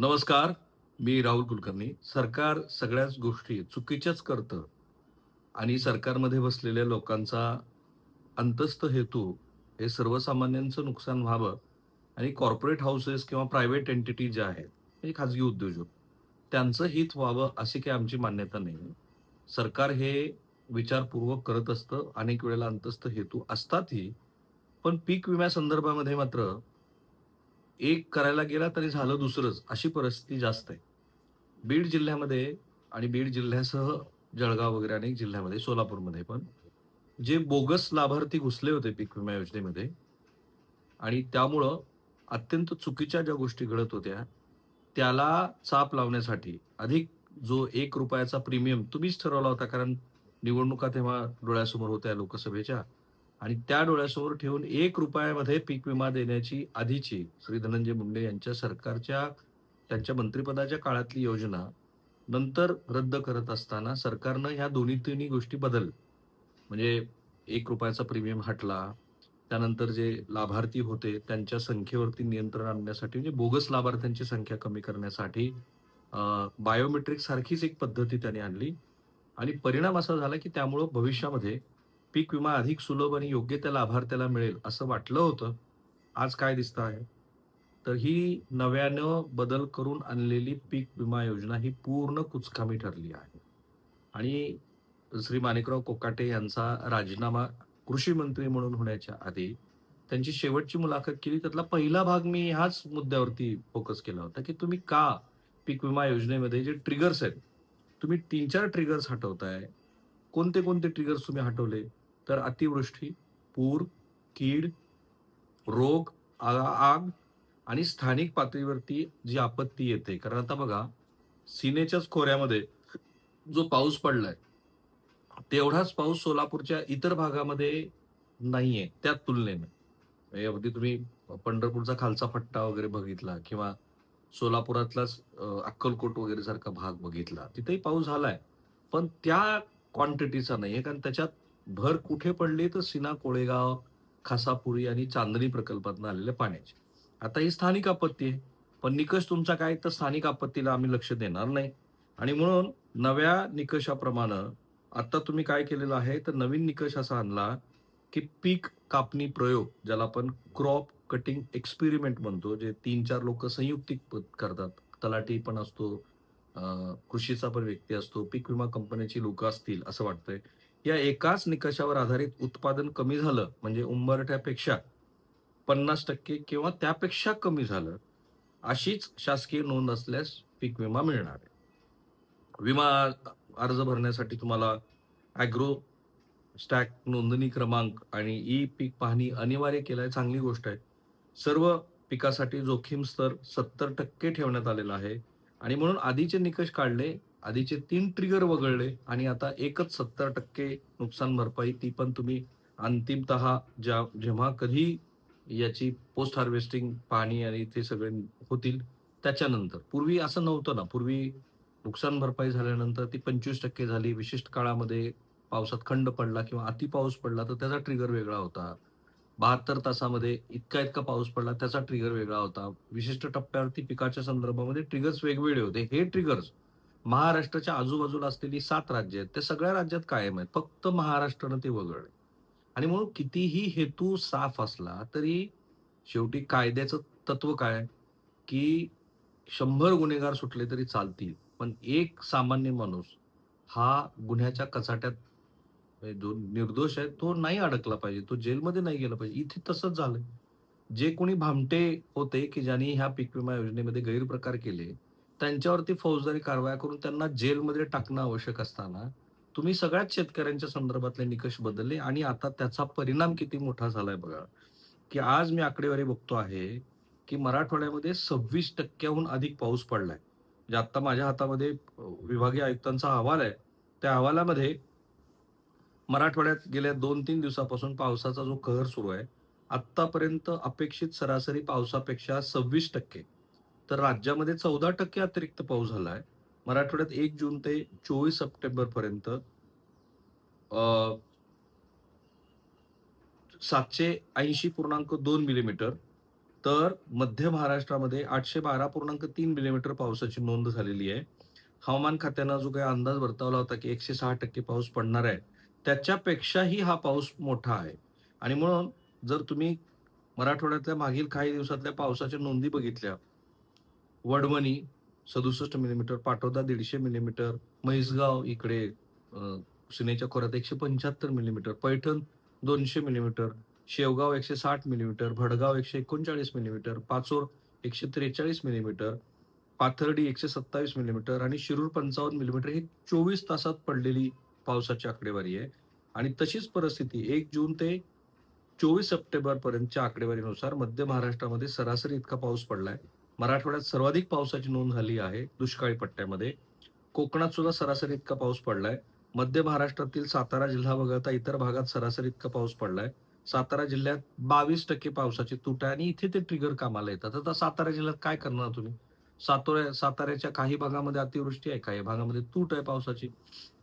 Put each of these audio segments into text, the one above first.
नमस्कार मी राहुल कुलकर्णी. सरकार सगळ्याच गोष्टी चुकीच्याच करतं आणि सरकारमध्ये बसलेल्या लोकांचा अंतस्थ हेतू हे सर्वसामान्यांचं नुकसान व्हावं आणि कॉर्पोरेट हाऊसेस किंवा प्रायव्हेट एंटिटी ज्या आहेत हे खाजगी उद्योजक त्यांचं हित व्हावं अशी काही आमची मान्यता नाही सरकार हे विचारपूर्वक करत असतं अनेक वेळेला अंतस्थ हेतू असतातही पण पीक विम्यासंदर्भामध्ये मात्र एक करायला गेला तरी झालं दुसरंच अशी परिस्थिती जास्त आहे. बीड जिल्ह्यामध्ये आणि बीड जिल्ह्यासह जळगाव वगैरे अनेक जिल्ह्यामध्ये सोलापूरमध्ये पण जे बोगस लाभार्थी घुसले होते पीक विमा योजनेमध्ये आणि त्यामुळं अत्यंत चुकीच्या ज्या गोष्टी घडत होत्या त्याला चाप लावण्यासाठी अधिक जो एक रुपयाचा प्रीमियम तुम्हीच ठरवला होता कारण निवडणुका तेव्हा डोळ्यासमोर होत्या लोकसभेच्या आणि त्या डोळ्यासमोर ठेवून एक रुपयामध्ये पीक विमा देण्याची आधीची श्री धनंजय मुंडे यांच्या सरकारच्या त्यांच्या मंत्रिपदाच्या काळातली योजना नंतर रद्द करत असताना सरकारनं ह्या दोन्ही तिन्ही गोष्टी बदल. म्हणजे एक रुपयाचा प्रीमियम हटला त्यानंतर जे लाभार्थी होते त्यांच्या संख्येवरती नियंत्रण आणण्यासाठी म्हणजे बोगस लाभार्थ्यांची संख्या कमी करण्यासाठी बायोमेट्रिक सारखीच एक पद्धती त्यांनी आणली. आणि परिणाम असा झाला की त्यामुळं भविष्यामध्ये पीक विमा अधिक सुलभ आणि योग्य त्या लाभार्थ्याला मिळेल असं वाटलं होतं. आज काय दिसतं आहे? तर ही नव्यानं बदल करून आणलेली पीक विमा योजना ही पूर्ण कुचकामी ठरली आहे. आणि श्री माणिकराव कोकाटे यांचा राजीनामा कृषी मंत्री म्हणून होण्याच्या आधी त्यांची शेवटची मुलाखत केली. त्यातला पहिला भाग मी ह्याच मुद्द्यावरती फोकस केला होता की तुम्ही का पीक विमा योजनेमध्ये जे ट्रिगर्स आहेत तुम्ही तीन चार ट्रिगर्स हटवताय कोणते कोणते ट्रिगर्स तुम्ही हटवले? तर अतिवृष्टी पूर कीड रोग आ- आग आणि स्थानिक पातळीवरती जी आपत्ती येते. कारण आता बघा सीनेच्याच खोऱ्यामध्ये जो पाऊस पडलाय तेवढाच पाऊस सोलापूरच्या इतर भागामध्ये नाहीये त्या तुलनेनं. म्हणजे अगदी तुम्ही पंढरपूरचा खालचा पट्टा वगैरे बघितला किंवा सोलापुरातलाच अक्कलकोट वगैरे सारखा भाग बघितला तिथेही पाऊस झालाय. पण त्या क्वांटिटीचा नाहीये कारण त्याच्यात भर कुठे पडली तर सिना कोळेगाव खासापुरी आणि चांदणी प्रकल्पातून आलेल्या पाण्याची. आता ही स्थानिक आपत्ती आहे. पण निकष तुमचा काय तर स्थानिक आपत्तीला आम्ही लक्ष देणार नाही. आणि म्हणून नव्या निकषाप्रमाणे आता तुम्ही काय केलेलं आहे? तर नवीन निकष असा आणला की पीक कापणी प्रयोग ज्याला आपण क्रॉप कटिंग एक्सपेरिमेंट म्हणतो जे तीन चार लोक संयुक्तिक प- करतात. तलाठी पण असतो कृषीचा पण व्यक्ती असतो पीक विमा कंपन्याची लोक असतील असं वाटतंय. या एकाच निकषावर आधारित उत्पादन कमी झालं म्हणजे उंबरठ्यापेक्षा पन्नास टक्के किंवा त्यापेक्षा कमी झालं अशीच शासकीय नोंद असल्यास पीक विमा मिळणार आहे. विमा अर्ज भरण्यासाठी तुम्हाला ॲग्रो स्टॅक नोंदणी क्रमांक आणि ई पीक पाहणी अनिवार्य केलं आहे चांगली गोष्ट आहे. सर्व पिकासाठी जोखीम स्तर सत्तर टक्के ठेवण्यात आलेला आहे आणि म्हणून आधीचे निकष काढले आधीचे तीन ट्रिगर वगळले आणि आता एकच सत्तर टक्के नुकसान भरपाई ती पण तुम्ही अंतिमत ज्या जेव्हा कधी याची पोस्ट हार्वेस्टिंग पाणी आणि ते सगळे होतील त्याच्यानंतर. पूर्वी असं नव्हतं ना. पूर्वी नुकसान भरपाई झाल्यानंतर ती पंचवीस टक्के झाली. विशिष्ट काळामध्ये पावसात खंड पडला किंवा अति पाऊस पडला तर त्याचा ट्रिगर वेगळा होता. बहात्तर तासामध्ये इतका इतका पाऊस पडला त्याचा ट्रिगर वेगळा होता. विशिष्ट टप्प्यावरती पिकाच्या संदर्भामध्ये ट्रिगर्स वेगवेगळे होते. हे ट्रिगर्स महाराष्ट्राच्या आजूबाजूला असलेली सात राज्य आहेत. ते सगळ्या राज्यात कायम आहेत. फक्त महाराष्ट्रानं ते वगळले. आणि म्हणून कितीही हेतू साफ असला तरी शेवटी कायद्याचं तत्व काय की शंभर गुन्हेगार सुटले तरी चालतील. पण एक सामान्य माणूस हा गुन्ह्याच्या कचाट्यात म्हणजे जो निर्दोष आहे तो नाही अडकला पाहिजे. तो जेलमध्ये नाही गेला पाहिजे. इथे तसंच झालं जे कोणी भामटे होते की ज्यांनी ह्या पीक विमा योजनेमध्ये गैरप्रकार केले त्यांच्यावरती फौजदारी कारवाया करून त्यांना जेलमध्ये टाकणं आवश्यक असताना तुम्ही सगळ्याच शेतकऱ्यांच्या संदर्भातले निकष बदलले आणि आता त्याचा परिणाम किती मोठा झालाय बघा. की आज मी आकडेवारी बघतो आहे की मराठवाड्यामध्ये सव्वीस टक्क्याहून अधिक पाऊस पडलाय. म्हणजे आता माझ्या हातामध्ये विभागीय आयुक्तांचा अहवाल आहे. त्या अहवालामध्ये मराठवाड्यात गेल्या दोन तीन दिवसापासून पावसाचा जो कहर सुरू आहे आत्तापर्यंत अपेक्षित सरासरी पावसापेक्षा सव्वीस टक्के तर राज्यामध्ये चौदा टक्के अतिरिक्त पाऊस झाला आहे मराठवाड्यात एक जून ते चोवीस सप्टेंबर पर्यंत सातशे ऐंशी पूर्णांक दोन मिलीमीटर तर मध्य महाराष्ट्रामध्ये 812.3 मिलीमीटर पावसाची नोंद झालेली आहे. हवामान खात्यानं जो काही अंदाज वर्तवला होता, की 106% पाऊस पडणार आहे, त्याच्यापेक्षाही हा पाऊस मोठा आहे. आणि म्हणून जर तुम्ही मराठवाड्यातल्या मागील काही दिवसातल्या पावसाच्या नोंदी बघितल्या, वडवणी 67 मिलीमीटर, पाटोदा दीडशे मिलीमीटर, म्हैसगाव इकडे सिनेच्या खोऱ्यात एकशे पंच्याहत्तर मिलीमीटर, पैठण दोनशे millimetre, Shevgaon 160 millimetre, Bhadgaon 139 millimetre, Pachor 143 millimetre, Pathardi 127 millimetre आणि शिरूर 55 मिलीमीटर ही 24 तासात पडलेली पावसाची आकडेवारी आहे. आणि तशीच परिस्थिती एक जून ते 24 सप्टेंबर पर्यंतच्या आकडेवारीनुसार मध्य महाराष्ट्रामध्ये सरासरी इतका पाऊस पडलाय. मराठवाड्यात सर्वाधिक पावसाची नोंद झाली आहे दुष्काळी पट्ट्यामध्ये. कोकणात सुद्धा सरासरी इतका पाऊस पडलाय. मध्य महाराष्ट्रातील सातारा जिल्हा वगळता इतर भागात सरासरी इतका पाऊस पडलाय. सातारा जिल्ह्यात 22% पावसाची तूट आहे आणि इथे ते ट्रिगर कामाला येतात. आता सातारा जिल्ह्यात काय करणार तुम्ही? सातोऱ्या साताऱ्याच्या काही भागामध्ये अतिवृष्टी आहे, काही भागामध्ये तूट आहे पावसाची.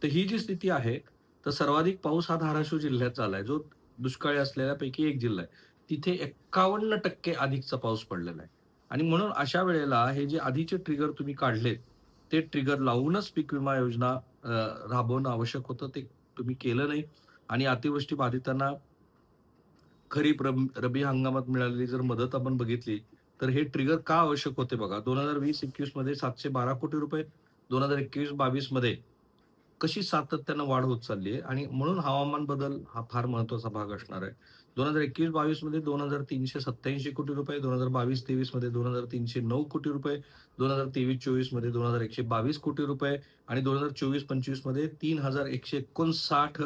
तर ही जी स्थिती आहे, तर सर्वाधिक पाऊस हा धाराशिव जिल्ह्यात झालाय, जो दुष्काळी असलेल्यापैकी एक जिल्हा आहे. तिथे 51% अधिकचा पाऊस पडलेला आहे. आणि म्हणून अशा वेळेला हे जे आधीचे ट्रिगर तुम्ही काढलेत, ते ट्रिगर लावूनच पीक विमा योजना राबवणं आवश्यक होतं. ते तुम्ही केलं नाही आणि अतिवृष्टी बाधितांना खरीप, रबी रब्बी हंगामात मिळालेली जर मदत आपण बघितली, तर हे ट्रिगर का आवश्यक होते बघा. 2020-21 मध्ये 712 कोटी रुपये, 2021-22 मध्ये कशी सातत्यानं वाढ होत चालली आहे आणि म्हणून हवामान बदल हा फार महत्त्वाचा भाग असणार आहे. 2021-22 मध्ये 2,387 कोटी रुपये, 2022-23 मध्ये 2,309 कोटी रुपये, 2023-24 मध्ये 2,122 कोटी रुपये आणि 2024-25 मध्ये 3,159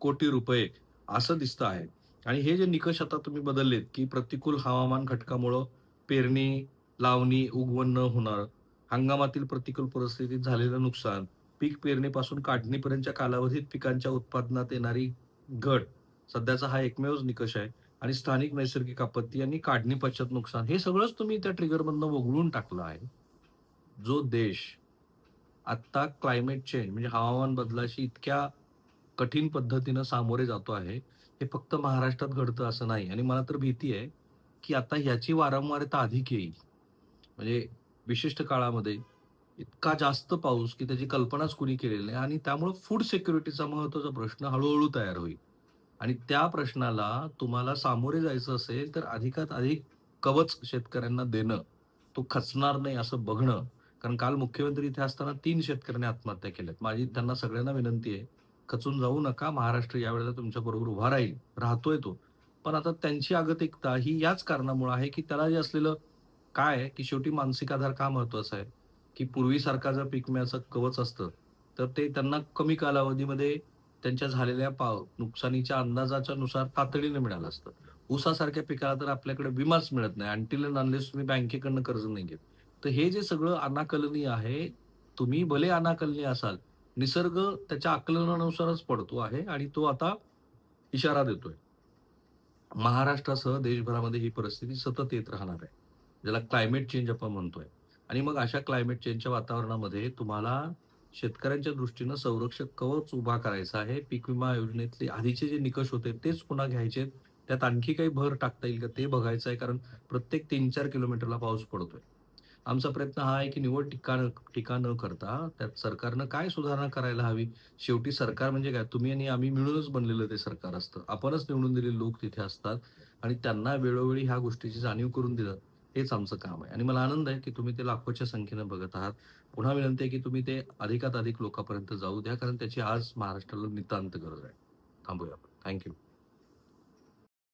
कोटी रुपये असं दिसतं आहे. आणि हे जे निकष आता तुम्ही बदललेत, की प्रतिकूल हवामान घटकामुळं पेरणी, लावणी, उगवण न होणार हंगामातील प्रतिकूल परिस्थितीत झालेलं नुकसान, पीक पेरणीपासून काढणीपर्यंतच्या कालावधीत पिकांच्या उत्पादनात येणारी घट, सध्याचा हा एकमेवच निकष आहे. आणि स्थानिक नैसर्गिक आपत्ती आणि काढणी पश्चात नुकसान हे सगळंच तुम्ही त्या ट्रिगरमधनं वगळून टाकलं आहे. जो देश आत्ता क्लायमेट चेंज म्हणजे हवामान बदलाशी इतक्या कठीण पद्धतीनं सामोरे जातो आहे, हे फक्त महाराष्ट्रात घडतं असं नाही आणि मला तर भीती आहे, की आता ह्याची वारंवारता अधिक येईल. म्हणजे विशिष्ट काळामध्ये इतका जास्त पाऊस, की त्याची कल्पनाच कुणी केलेली नाही आणि त्यामुळं फूड सिक्युरिटीचा महत्त्वाचा प्रश्न हळूहळू तयार होईल. आणि त्या प्रश्नाला तुम्हाला सामोरे जायचं असेल, तर अधिकात अधिक कवच शेतकऱ्यांना देणं, तो खचणार नाही असं बघणं. कारण काल मुख्यमंत्री इथे असताना तीन शेतकऱ्यांनी आत्महत्या केल्यात. माझी त्यांना सगळ्यांना विनंती आहे, खचून जाऊ नका. महाराष्ट्र यावेळेला तुमच्याबरोबर उभा राहील. राहतोय तो. पण आता त्यांची आगतिकता ही याच कारणामुळे आहे, की त्याला जे असलेलं काय आहे, की शेवटी मानसिक आधार का महत्त्वाचा आहे, की पूर्वीसारखा जर पीक विम्याचं कवच असतं, तर ते त्यांना कमी कालावधीमध्ये त्यांच्या झालेल्या पाव नुकसानीच्या अंदाजाच्या नुसार तातडीने मिळालं असतं. ऊसासारख्या पिकाला तर आपल्याकडे विमाच मिळत नाही अँटील अनलेस तुम्ही बँकेकडनं कर्ज नाही घेत. तर हे जे सगळं अनाकलनीय आहे, तुम्ही भले अनाकलनीय असाल, निसर्ग त्याच्या आकलनानुसारच पडतो आहे आणि तो आता इशारा देतोय. महाराष्ट्रासह देशभरामध्ये ही परिस्थिती सतत येत राहणार आहे. ज्याला क्लायमेट चेंज आपण म्हणतोय. आणि मग अशा क्लायमेट चेंजच्या वातावरणामध्ये तुम्हाला शेतकऱ्यांच्या दृष्टीनं संरक्षक कवच उभा करायचा आहे. पीक विमा योजनेतले आधीचे जे निकष होते तेच पुन्हा घ्यायचे त्यात आणखी काही भर टाकता येईल का ते बघायचं आहे. कारण प्रत्येक 3-4 किलोमीटरला पाऊस पडतोय. आमचा प्रयत्न हा आहे, की निव्वळ टीका टीका न करता त्यात सरकारनं काय सुधारणा करायला हवी. शेवटी सरकार म्हणजे काय तुम्ही आणि आम्ही मिळूनच बनलेलं ते सरकार असतं. आपणच निवडून दिलेले लोक तिथे असतात आणि त्यांना वेळोवेळी ह्या गोष्टीची जाणीव करून दिलं, हेच आमचं काम आहे. आणि मला आनंद आहे, की तुम्ही ते लाखोच्या संख्येनं बघत आहात. पुन्हा विनंती आहे, की तुम्ही ते अधिकात अधिक लोकांपर्यंत जाऊ द्या. कारण त्याची आज महाराष्ट्राला नितांत गरज आहे. थांबूया आपण. थँक्यू